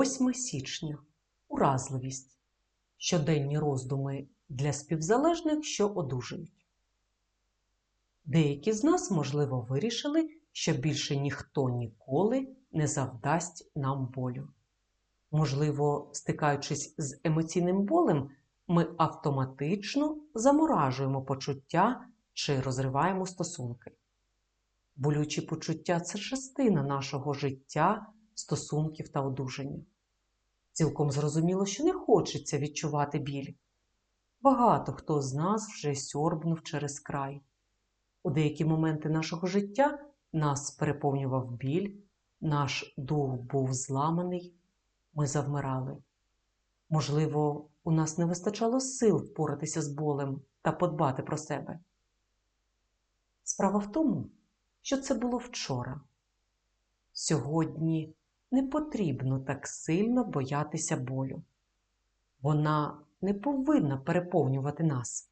8 січня. Уразливість. Щоденні роздуми для співзалежних, що одужують. Деякі з нас, можливо, вирішили, що більше ніхто ніколи не завдасть нам болю. Можливо, стикаючись з емоційним болем, ми автоматично заморажуємо почуття чи розриваємо стосунки. Болючі почуття це частина нашого життя, стосунків та одужання. Цілком зрозуміло, що не хочеться відчувати біль. Багато хто з нас вже сьорбнув через край. У деякі моменти нашого життя нас переповнював біль, наш дух був зламаний, ми завмирали. Можливо, у нас не вистачало сил впоратися з болем та подбати про себе. Справа в тому, що це було вчора. Сьогодні не потрібно так сильно боятися болю. Вона не повинна переповнювати нас.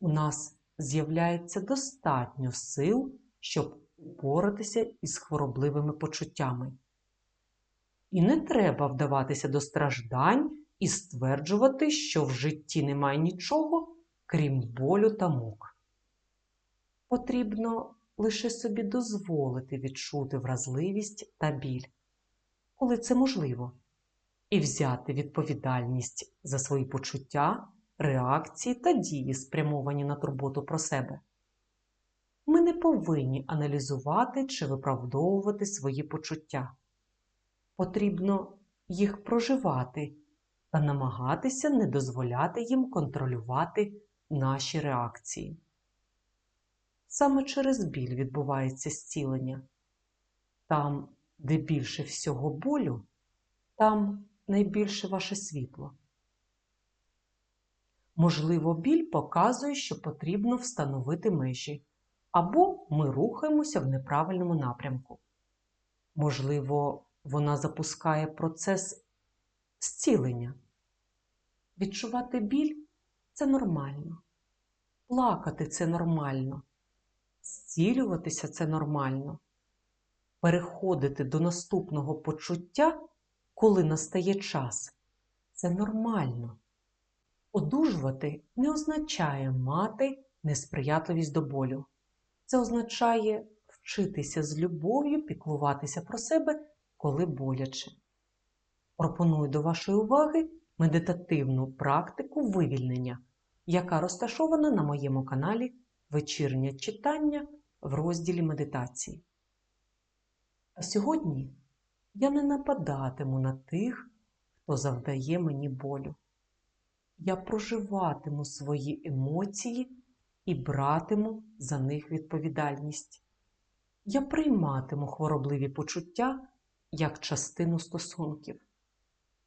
У нас з'являється достатньо сил, щоб впоратися із хворобливими почуттями. І не треба вдаватися до страждань і стверджувати, що в житті немає нічого, крім болю та мук. Потрібно лише собі дозволити відчути вразливість та біль, коли це можливо, і взяти відповідальність за свої почуття, реакції та дії, спрямовані на турботу про себе. Ми не повинні аналізувати чи виправдовувати свої почуття. Потрібно їх проживати та намагатися не дозволяти їм контролювати наші реакції. Саме через біль відбувається зцілення. Там, де більше всього болю, там найбільше ваше світло. Можливо, біль показує, що потрібно встановити межі, або ми рухаємося в неправильному напрямку. Можливо, вона запускає процес зцілення. Відчувати біль це нормально, плакати це нормально. Зцілюватися це нормально. Переходити до наступного почуття, коли настає час, це нормально. Одужувати не означає мати несприятливість до болю. Це означає вчитися з любов'ю піклуватися про себе, коли боляче. Пропоную до вашої уваги медитативну практику вивільнення, яка розташована на моєму каналі вечірнє читання в розділі медитації. А сьогодні я не нападатиму на тих, хто завдає мені болю. Я проживатиму свої емоції і братиму за них відповідальність. Я прийматиму хворобливі почуття як частину стосунків.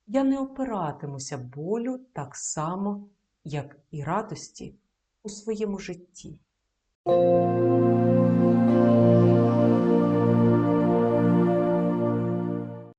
Я не опиратимуся болю так само, як і радості у своєму житті.